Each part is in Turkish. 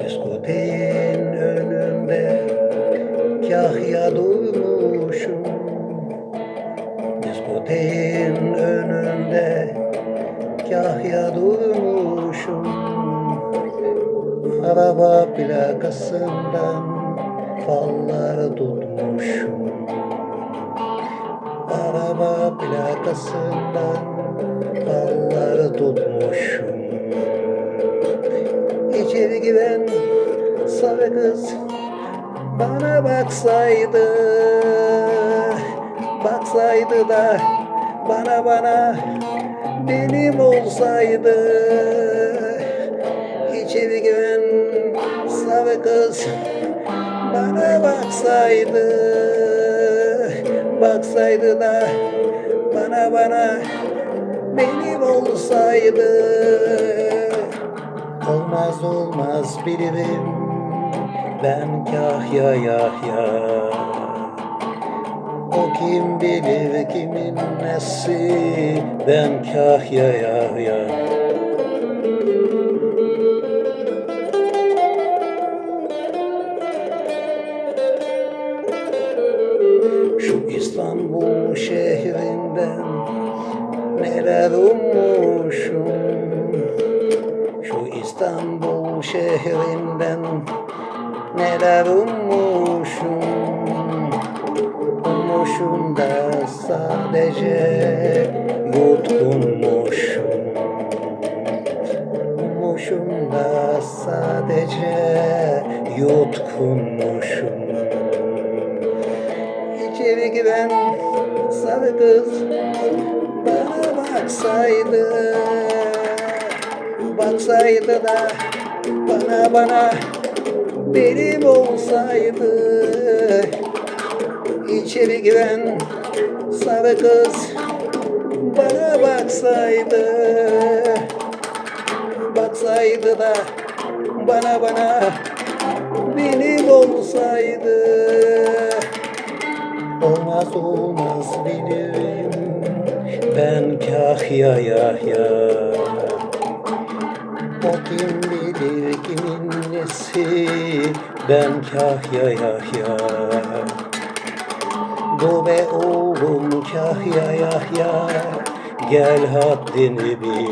Diskoteğin önünde kahya duymuşum kahya duymuşum Araba plakasından fallar tutmuşum. Araba plakasından fallar tutmuşum. İçeri giren sarı kız bana baksaydı Baksaydı da bana bana benim olsaydı İçeri giren sarı kız bana baksaydı Baksaydı da bana bana benim olsaydı. Olmaz olmaz bilirim ben kahya yahya O kim bilir kimin nesi? Ben kahya yahya. Şu İstanbul şehrinden neler ummuşum? Şu İstanbul şehrinden neler ummuşum Ummuşum da sadece yutkunmuşum Ummuşum da sadece yutkunmuşum İçeri giren sarı kız bana baksaydı Baksaydı da bana bana benim olsaydı İçeri giren sarı kız bana baksaydı Baksaydı da bana bana benim olsaydı. Olmaz olmaz bilirim ben kahya yahya O kim bilir kimin nesi ben kahya yahya Bu be oğlum kahya yahya gel haddini bil.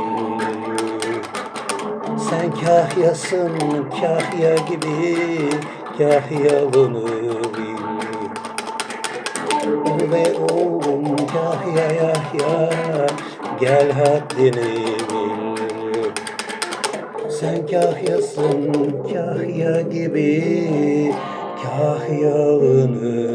Sen kahyasın kahya gibi kahyalını bil. Ve oğlum Yahya Yahya gel haddini bil. Sen kahyasın kahya gibi kahyalını